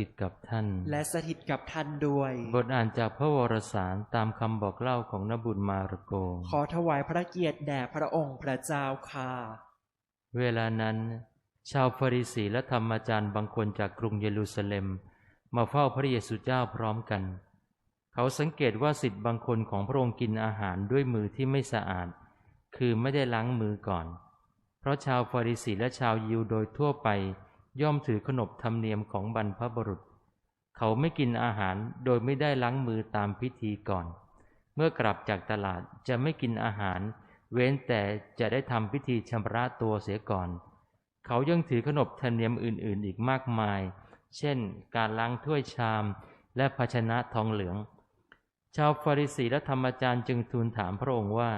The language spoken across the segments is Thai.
ถิตกับท่าน และสถิตกับท่านด้วย บทอ่านจากพระวรสารตามคำบอกเล่าของนบุญมารโก ขอถวายพระเกียรติแด่พระองค์พระเจ้าค่ะ เวลานั้น ชาวฟาริสีและธรรมจารย์บางคนจากกรุงเยรูซาเล็ม มาเฝ้าพระเยซูเจ้าพร้อมกัน เขาสังเกตว่าสิทธิ์บางคนของพระองค์กินอาหารด้วยมือที่ไม่สะอาด คือไม่ได้ล้างมือก่อน เพราะชาวฟาริสีและชาวยิวโดยทั่วไป ย่อมถือขนบธรรมเนียมของบรรพบุรุษ เขาไม่กินอาหารโดยไม่ได้ล้างมือตามพิธีก่อน เมื่อกลับจากตลาดจะไม่กินอาหาร เว้นแต่จะได้ทำพิธีชำระตัวเสียก่อน เขายังถือขนบธรรมเนียมอื่นๆ อีกมากมาย เช่น การล้างถ้วยชามและภาชนะทองเหลือง ชาวฟาริสีและธรรมจารย์จึงทูลถามพระองค์ว่า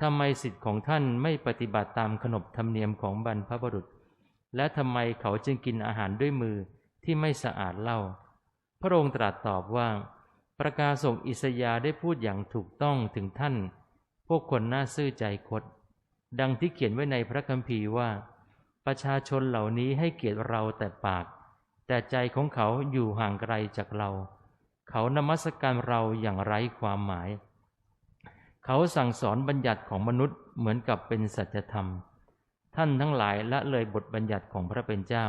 ทำไมสิทธิ์ของท่านไม่ปฏิบัติตามขนบธรรมเนียมของบรรพบุรุษ และทำไมเขาจึงกินอาหารด้วยมือที่ไม่สะอาดเล่า พระองค์ตรัสตอบว่า ประกาศกอิสยาได้พูดอย่างถูกต้องถึงท่าน พวกคนน่าซื่อใจคด ดังที่เขียนไว้ในพระคัมภีร์ว่า ประชาชนเหล่านี้ให้เกียรติเราแต่ปาก แต่ใจของเขาอยู่ห่างไกลจากเรา เขานมัสการเราอย่างไร้ความหมาย เขาสั่งสอนบัญญัติของมนุษย์เหมือนกับเป็นสัจธรรม ท่านทั้งหลายละเลยบทบัญญัติของพระเป็นเจ้า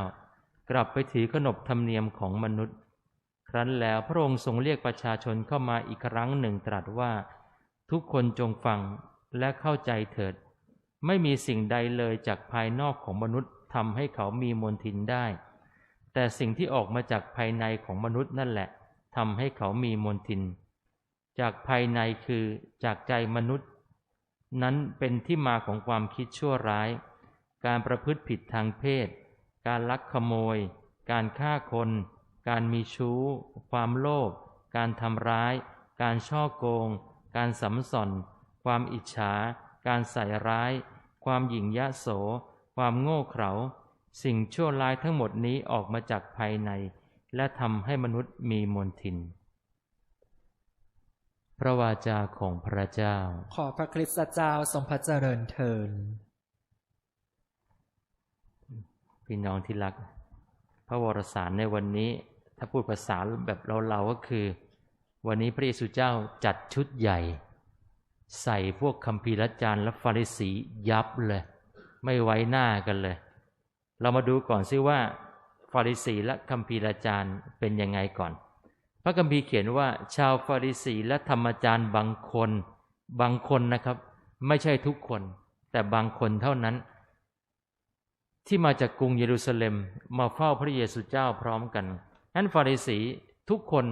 กลับไปถือขนบธรรมเนียมของมนุษย์ ครั้นแล้วพระองค์ทรงเรียกประชาชนเข้ามาอีกครั้งหนึ่งตรัสว่า ทุกคนจงฟังและเข้าใจเถิด ไม่มีสิ่งใดเลยจากภายนอกของมนุษย์ทำให้เขามีมนทินได้ แต่สิ่งที่ออกมาจากภายในของมนุษย์นั่นแหละทำให้เขามีมนทิน จากภายในคือจากใจมนุษย์ นั้นเป็นที่มาของความคิดชั่วร้าย การประพฤติผิดทางเพศ การลักขโมย การฆ่าคน การมีชู้ ความโลภ การทำร้าย การช่อโกง การสำส่อน ความอิจฉา การใส่ร้าย ความหยิ่งยะโส ความโง่เขลา สิ่งชั่วร้ายทั้งหมดนี้ออกมาจากภายใน และทำให้มนุษย์มีมนทิน พระวาจาของพระเจ้า ขอพระคริสต์เจ้าทรงพระเจริญเทิน พี่น้องที่รัก พระวรสารในวันนี้ ถ้าพูดภาษาแบบเราๆก็คือ วันนี้พระเยซูเจ้าจัดชุดใหญ่ ใส่พวกคัมภีรจารย์และฟาริสียับเลย ไม่ไว้หน้ากันเลย เรามาดูก่อนซิว่าฟาริสีและคัมภีรจารย์เป็นยังไงก่อน พระคัมภีร์เขียนว่าชาวฟาริสีและธรรมจารย์บางคน บางคนนะครับ ไม่ใช่ทุกคน แต่บางคนเท่านั้น ที่มาจากกรุงเยรูซาเล็มมาเฝ้าพระเยซูเจ้าพร้อมกันนั้นฟาริสีทุกคน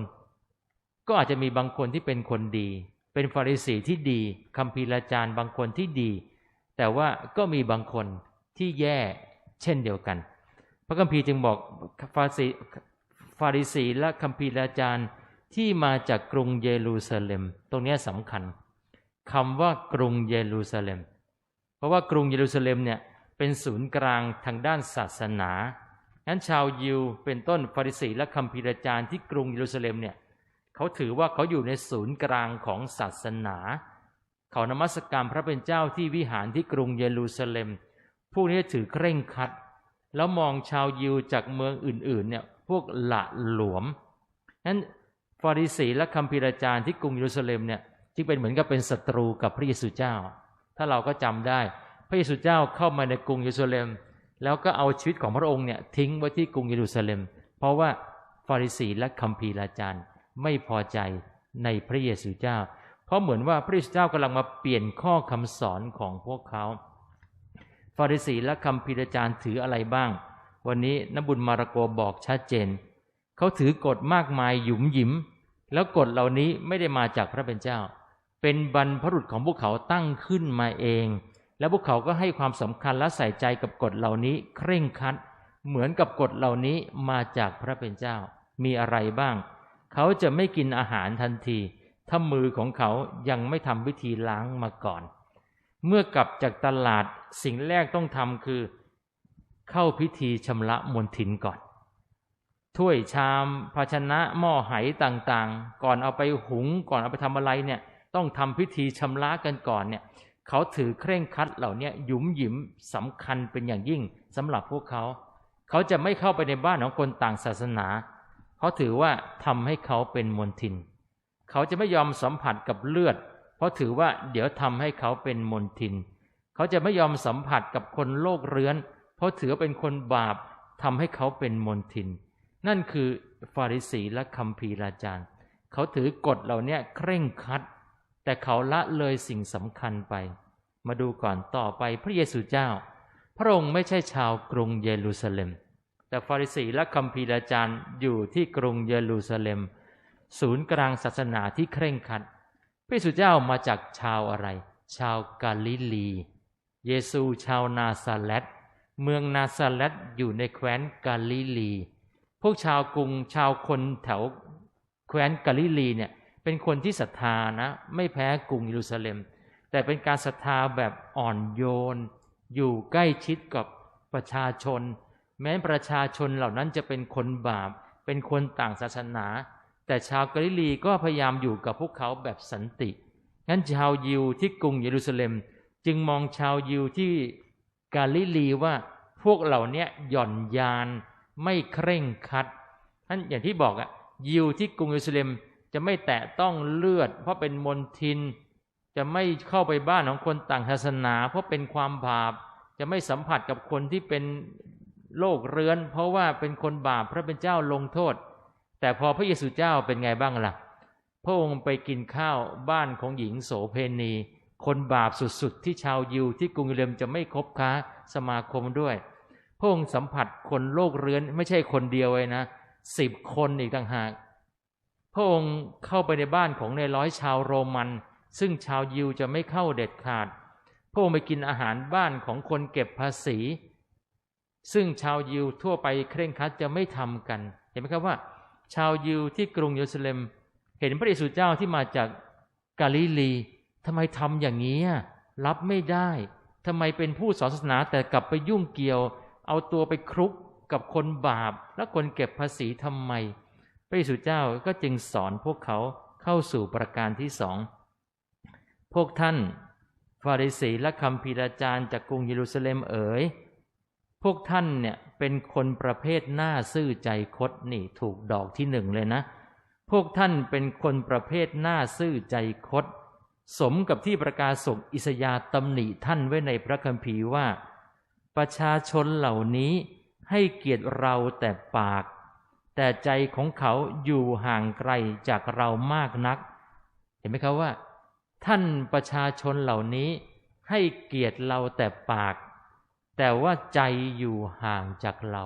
ก็อาจจะมีบางคนที่เป็นคนดี เป็นฟาริสีที่ดีคัมภีร์อาจารย์บางคนที่ดี แต่ว่าก็มีบางคนที่แย่เช่นเดียวกัน พระคัมภีร์จึงบอกฟาริสีฟาริสีและคัมภีร์อาจารย์ที่มาจากกรุงเยรูซาเล็ม ตรงนี้สำคัญคำว่ากรุงเยรูซาเล็ม เพราะว่ากรุงเยรูซาเล็มเนี่ย เป็นศูนย์กลางทางด้านศาสนางั้นชาวยิวเป็นต้นฟาริสีและคัมภีรจารย์ที่กรุงเยรูซาเล็มเนี่ยเขาถือว่าเขาอยู่ในศูนย์กลางของศาสนา เขานมัสการพระเป็นเจ้าที่วิหารที่กรุงเยรูซาเล็ม พวกนี้ถือเคร่งครัด แล้วมองชาวยิวจากเมืองอื่นๆเนี่ยพวกหละหลวมนั้นฟาริสีและคัมภีรจารย์ที่กรุงเยรูซาเล็มเนี่ยจึงเป็นเหมือนกับเป็นศัตรูกับพระเยซูเจ้า ถ้าเราก็จำได้ พระเยซูเจ้าเข้ามาในกรุงเยรูซาเล็ม แล้วก็เอาชีวิตของพระองค์เนี่ยทิ้งไว้ที่กรุงเยรูซาเล็ม เพราะว่าฟาริสีและคัมภีรจารย์ไม่พอใจในพระเยซูเจ้า เพราะเหมือนว่าพระเยซูเจ้ากำลังมาเปลี่ยนข้อคำสอนของพวกเขา ฟาริสีและคัมภีรจารย์ถืออะไรบ้าง วันนี้นบุญมาระโกบอกชัดเจน เขาถือกฎมากมายหยุมหยิม แล้วกฎเหล่านี้ไม่ได้มาจากพระเป็นเจ้า เป็นบรรพบุรุษของพวกเขาตั้งขึ้นมาเอง แล้วพวกเขาก็ให้ความสำคัญและใส่ใจกับกฎเหล่านี้เคร่งครัด เหมือนกับกฎเหล่านี้มาจากพระเป็นเจ้า มีอะไรบ้าง เขาจะไม่กินอาหารทันที ถ้ามือของเขายังไม่ทำวิธีล้างมาก่อน เมื่อกลับจากตลาดสิ่งแรกต้องทำคือ เข้าพิธีชำระมลทินก่อน ถ้วยชาม ภาชนะหม้อไหต่างๆ ก่อนเอาไปหุงก่อนเอาไปทำอะไรเนี่ย ต้องทำพิธีชำระกันก่อนเนี่ย เขาถือเคร่งคัดเหล่านี้หยุมหยิมสำคัญเป็นอย่างยิ่งสำหรับพวกเขา เขาจะไม่เข้าไปในบ้านของคนต่างศาสนา เขาถือว่าทำให้เขาเป็นมนทิน เขาจะไม่ยอมสัมผัสกับเลือด เพราะถือว่าเดี๋ยวทำให้เขาเป็นมนทิน เขาจะไม่ยอมสัมผัสกับคนโลกเรื้อน เพราะถือเป็นคนบาปทำให้เขาเป็นมนทิน นั่นคือฟาริสีและคัมภีราจารย์ เขาถือกฎเหล่านี้เคร่งคัด แต่เขาละเลยสิ่งสำคัญไป มาดูก่อนต่อไปพระเยซูเจ้า พระองค์ไม่ใช่ชาวกรุงเยรูซาเล็ม แต่ฟาริสีและคัมภีราจารย์อยู่ที่กรุงเยรูซาเล็ม ศูนย์กลางศาสนาที่เคร่งครัด พระเยซูเจ้ามาจากชาวอะไร ชาวกาลิลี เยซูชาวนาซาเลตเมืองนาซาเลตอยู่ในแคว้นกาลิลี พวกชาวกรุงชาวคนแถวแคว้นกาลิลีเนี่ย เป็นคนที่ศรัทธานะไม่แพ้กรุงเยรูซาเล็ม แต่เป็นการศรัทธาแบบอ่อนโยน อยู่ใกล้ชิดกับประชาชน แม้ประชาชนเหล่านั้นจะเป็นคนบาป เป็นคนต่างศาสนา แต่ชาวกาลิลีก็พยายามอยู่กับพวกเขาแบบสันติงั้นชาวยิวที่กรุงเยรูซาเล็ม จึงมองชาวยิวที่กาลิลีว่าพวกเหล่านี้หย่อนยานไม่เคร่งครัดท่านอย่างที่บอกอะยิวที่กรุงเยรูซาเล็ม จะไม่แตะต้องเลือด เพราะเป็นมลทิน จะไม่เข้าไปบ้านของคนต่างศาสนา เพราะเป็นความบาป จะไม่สัมผัสกับคนที่เป็นโรคเรื้อน เพราะว่าเป็นคนบาปพระเป็นเจ้าลงโทษ แต่พอพระเยซูเจ้าเป็นไงบ้างล่ะ พระองค์ไปกินข้าวบ้านของหญิงโสเพณี คนบาปสุดๆ ที่ชาวยิวที่กรุงเยรูซาเล็มจะไม่คบค้าสมาคมด้วย พระองค์สัมผัสคนโรคเรื้อนไม่ใช่คนเดียวเลยนะสิบคนอีกต่างหาก พระองค์เข้าไปในบ้านของในร้อยชาวโรมัน ซึ่งชาวยิวจะไม่เข้าเด็ดขาด พระองค์ไปกินอาหารบ้านของคนเก็บภาษี ซึ่งชาวยิวทั่วไปเคร่งครัดจะไม่ทำกัน เห็นไหมครับว่า ชาวยิวที่กรุงเยรูซาเล็ม เห็นพระเยซูเจ้าที่มาจากกาลิลีทำไมทำอย่างนี้รับไม่ได้ทำไมเป็นผู้สอนศาสนาแต่กลับไปยุ่งเกี่ยว เอาตัวไปครุกกับคนบาปและคนเก็บภาษีทำไม ระเยซูเจ้าก็จึงสอนพวกเขาเข้าสู่ประการที่สอง พวกท่านฟาริสีและคัมภีราจารย์จากกรุงเยรูซาเล็มเอ๋ย พวกท่านเนี่ยเป็นคนประเภทหน้าซื่อใจคดนี่ถูกดอกที่หนึ่งเลยนะ พวกท่านเป็นคนประเภทหน้าซื่อใจคด สมกับที่ประกาศศกอิสยาตำหนิท่านไว้ในพระคัมภีร์ว่า ประชาชนเหล่านี้ให้เกียรติเราแต่ปาก แต่ใจของเขาอยู่ห่างไกลจากเรามากนัก เห็นไหมครับว่า ท่านประชาชนเหล่านี้ให้เกียรติเราแต่ปาก แต่ว่าใจอยู่ห่างจากเรา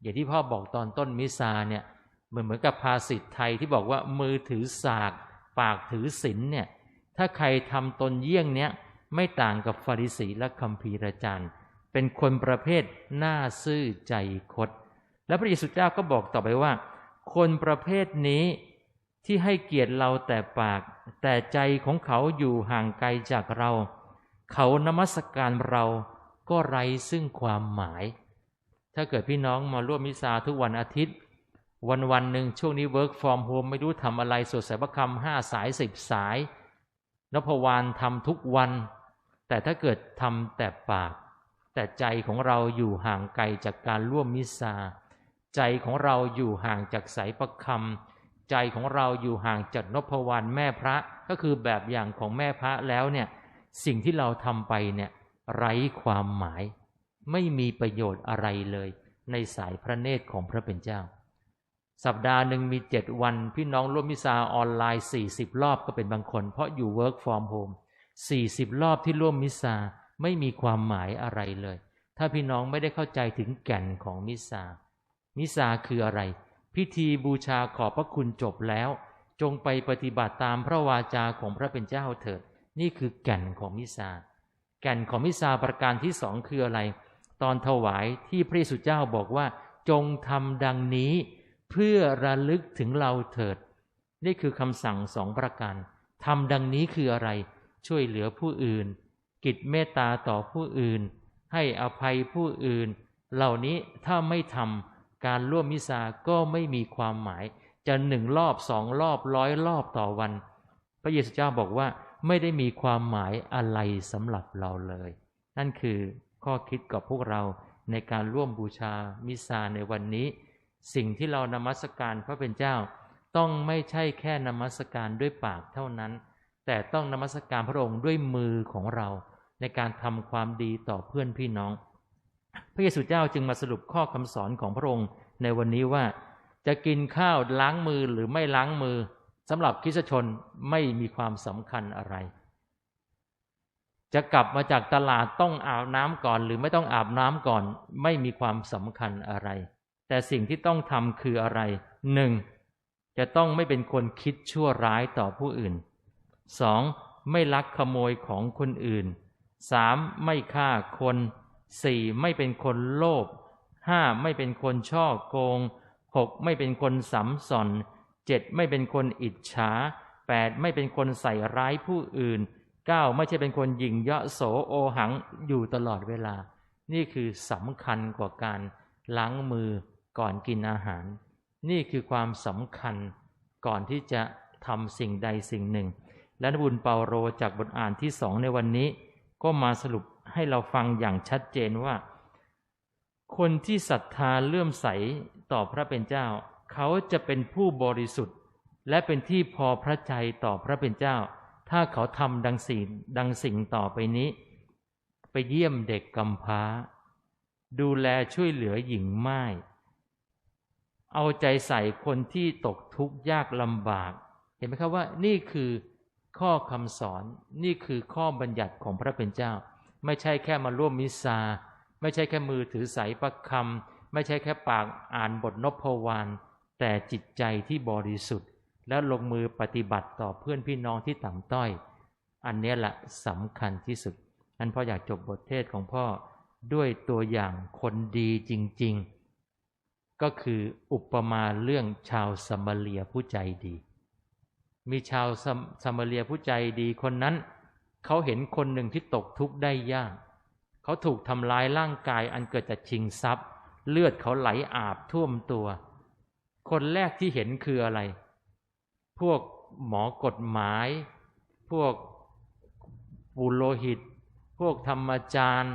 อย่างที่พ่อบอกตอนต้นมิซาเนี่ยเหมือนเหมือนกับภาษิตไทยที่บอกว่ามือถือสาก ปากถือศีลเนี่ย ถ้าใครทำตนเยี่ยงเนี้ยไม่ต่างกับฟาริสีและคัมภีร์จารย์ เป็นคนประเภทหน้าซื่อใจคด และพระเยซูเจ้าก็บอกต่อไปว่า คนประเภทนี้ที่ให้เกียรติเราแต่ปาก แต่ใจของเขาอยู่ห่างไกลจากเรา เขานมัสการเราก็ไร้ซึ่งความหมาย ถ้าเกิดพี่น้องมาร่วมมิซาทุกวันอาทิตย์ วันวันหนึ่งช่วงนี้ work from home ไม่รู้ทำอะไรสวดสายพระคำห้าสายสิบสายนพวานทำทุกวัน แต่ถ้าเกิดทำแต่ปาก แต่ใจของเราอยู่ห่างไกลจากการร่วมมิซา ใจของเราอยู่ห่างจากสายประคำใจของเราอยู่ห่างจากนพวานแม่พระก็คือแบบอย่างของแม่พระแล้วเนี่ย สิ่งที่เราทำไปเนี่ย ไร้ความหมาย ไม่มีประโยชน์อะไรเลย ในสายพระเนตรของพระเป็นเจ้า สัปดาห์หนึ่งมีเจ็ดวัน พี่น้องร่วมมิซาออนไลน์สี่สิบรอบก็เป็นบางคน เพราะอยู่ work from home สี่สิบรอบที่ร่วมมิซาไม่มีความหมายอะไรเลย ถ้าพี่น้องไม่ได้เข้าใจถึงแก่นของมิซา มิซาคืออะไร พิธีบูชาขอบพระคุณจบแล้ว จงไปปฏิบัติตามพระวาจาของพระเป็นเจ้าเถิด นี่คือแก่นของมิซาแก่นของมิซาประการที่สองคืออะไร ตอนถวายที่พระเยซูเจ้าบอกว่า จงทำดังนี้เพื่อระลึกถึงเราเถิด นี่คือคำสั่งสองประการทำดังนี้คืออะไร ช่วยเหลือผู้อื่น กิจเมตตาต่อผู้อื่น ให้อภัยผู้อื่น เหล่านี้ถ้าไม่ทำ การร่วมมิซาก็ไม่มีความหมาย จะหนึ่งรอบสองรอบร้อยรอบต่อวัน พระเยซูเจ้าบอกว่าไม่ได้มีความหมายอะไรสำหรับเราเลย นั่นคือข้อคิดกับพวกเราในการร่วมบูชามิซาในวันนี้ สิ่งที่เรานมัสการพระเป็นเจ้า ต้องไม่ใช่แค่นมัสการด้วยปากเท่านั้น แต่ต้องนมัสการพระองค์ด้วยมือของเรา ในการทำความดีต่อเพื่อนพี่น้อง พระเยซูเจ้าจึงมาสรุปข้อคำสอนของพระองค์ในวันนี้ว่า จะกินข้าวล้างมือหรือไม่ล้างมือสำหรับคริสชนไม่มีความสำคัญอะไร จะกลับมาจากตลาดต้องอาบน้ำก่อน หรือไม่ต้องอาบน้ำก่อน ไม่มีความสำคัญอะไร แต่สิ่งที่ต้องทำคืออะไรหนึ่งจะต้องไม่เป็นคนคิดชั่วร้ายต่อผู้อื่นสองไม่ลักขโมยของคนอื่นสามไม่ฆ่าคน สี่ไม่เป็นคนโลภห้าไม่เป็นคนช่อโกงหกไม่เป็นคนสำสอนเจ็ดไม่เป็นคนอิจฉาแปดไม่เป็นคนใส่ร้ายผู้อื่นเก้าไม่ใช่เป็นคนหยิ่งเยาะโสโอหังอยู่ตลอดเวลา นี่คือสำคัญกว่าการล้างมือก่อนกินอาหาร นี่คือความสำคัญก่อนที่จะทำสิ่งใดสิ่งหนึ่ง และนบุญเปาโรจากบทอ่านที่สองในวันนี้ ก็มาสรุป ให้เราฟังอย่างชัดเจนว่า คนที่ศรัทธาเลื่อมใสต่อพระเป็นเจ้า เขาจะเป็นผู้บริสุทธิ์ และเป็นที่พอพระใจต่อพระเป็นเจ้า ถ้าเขาทำดังสิ่งดังสิ่งต่อไปนี้ ไปเยี่ยมเด็กกำพร้า ดูแลช่วยเหลือหญิงไม้เอาใจใส่คนที่ตกทุกข์ยากลำบาก เห็นไหมครับว่านี่คือข้อคำสอนนี่คือข้อบัญญัติของพระเป็นเจ้า ไม่ใช่แค่มาร่วมมิซา ไม่ใช่แค่มือถือสายประคำไม่ใช่แค่ปากอ่านบทนพวานแต่จิตใจที่บริสุทธิ์ และลงมือปฏิบัติต่อเพื่อนพี่น้องที่ต่ำต้อย อันนี้แหละสำคัญที่สุดอันพ่ออยากจบบทเทศของพ่อด้วยตัวอย่างคนดีจริง ๆ ก็คืออุปมาเรื่องชาวสมาเลียผู้ใจดี มีชาวสมาเลียผู้ใจดีคนนั้น เขาเห็นคนหนึ่งที่ตกทุกข์ได้ยาก เขาถูกทำลายร่างกายอันเกิดจากชิงทรัพย์ เลือดเขาไหลอาบท่วมตัว คนแรกที่เห็นคืออะไร พวกหมอกฎหมาย พวกบุโรหิต พวกธรรมจารย์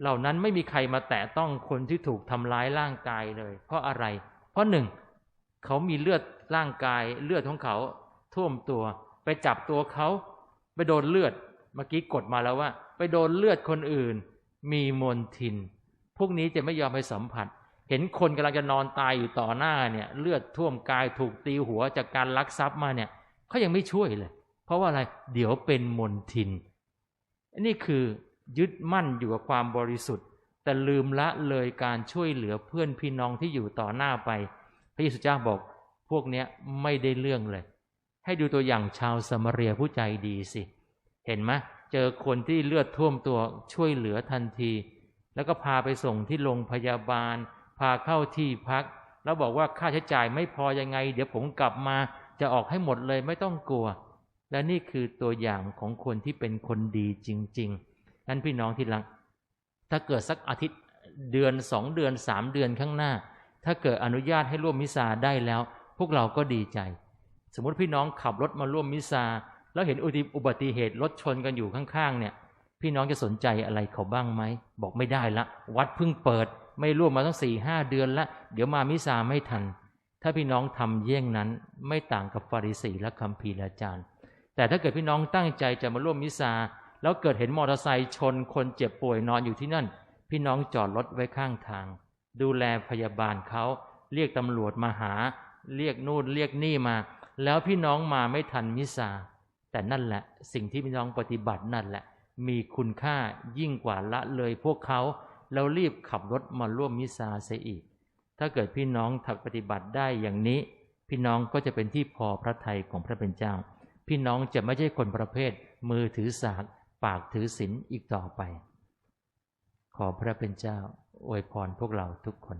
เหล่านั้นไม่มีใครมาแตะต้องคนที่ถูกทำร้ายร่างกายเลย เพราะอะไร เพราะหนึ่ง เขามีเลือดร่างกาย เลือดของเขาท่วมตัว ไปจับตัวเขา ไปโดนเลือดเมื่อกี้กดมาแล้วว่า ไปโดนเลือดคนอื่น มีมนทิน พวกนี้จะไม่ยอมไปสัมผัส เห็นคนกำลังจะนอนตายอยู่ต่อหน้าเนี่ย เลือดท่วมกายถูกตีหัวจากการลักทรัพย์มาเนี่ยเขายังไม่ช่วยเลย เพราะว่าอะไรเดี๋ยวเป็นมนทินนี่คือยึดมั่นอยู่กับความบริสุทธิ์ แต่ลืมละเลยการช่วยเหลือเพื่อนพี่น้องที่อยู่ต่อหน้าไป พระเยซูเจ้าบอกพวกเนี้ยไม่ได้เรื่องเลย ให้ดูตัวอย่างชาวสมาเรียผู้ใจดีสิ เห็นไหมเจอคนที่เลือดท่วมตัวช่วยเหลือทันที แล้วก็พาไปส่งที่โรงพยาบาล พาเข้าที่พัก แล้วบอกว่าค่าใช้จ่ายไม่พอยังไง เดี๋ยวผมกลับมาจะออกให้หมดเลยไม่ต้องกลัว และนี่คือตัวอย่างของคนที่เป็นคนดีจริง ๆ นั้นพี่น้องที่รัก ถ้าเกิดสักอาทิตย์เดือนสองเดือนสามเดือนข้างหน้า ถ้าเกิดอนุญาตให้ร่วมมิซาได้แล้ว พวกเราก็ดีใจ สมมติพี่น้องขับรถมาร่วมมิซาแล้วเห็นอุบัติเหตุรถชนกันอยู่ข้างๆ เนี่ย พี่น้องจะสนใจอะไรเขาบ้างไหม บอกไม่ได้ละ วัดเพิ่งเปิด ไม่ร่วมมาตั้งสี่ห้าเดือนละ เดี๋ยวมามิซาไม่ทัน ถ้าพี่น้องทำเยี่ยงนั้น ไม่ต่างกับฟาริสีและคัมภีร์อาจารย์ แต่ถ้าเกิดพี่น้องตั้งใจจะมาร่วมมิซาแล้วเกิดเห็นมอเตอร์ไซค์ชนคนเจ็บป่วยนอนอยู่ที่นั่น พี่น้องจอดรถไว้ข้างทาง ดูแลพยาบาลเขาเรียกตำรวจมาหา เรียกนู่นเรียกนี่มา แล้วพี่น้องมาไม่ทันมิซาแต่นั่นแหละ สิ่งที่พี่น้องปฏิบัตินั่นแหละ มีคุณค่ายิ่งกว่าละเลยพวกเขาแล้วรีบขับรถมาร่วมมิซาเสียอีก ถ้าเกิดพี่น้องถักปฏิบัติได้อย่างนี้ พี่น้องก็จะเป็นที่พอพระทัยของพระเป็นเจ้า พี่น้องจะไม่ใช่คนประเภท มือถือสากปากถือศีลอีกต่อไป ขอพระเป็นเจ้าอวยพรพวกเราทุกคน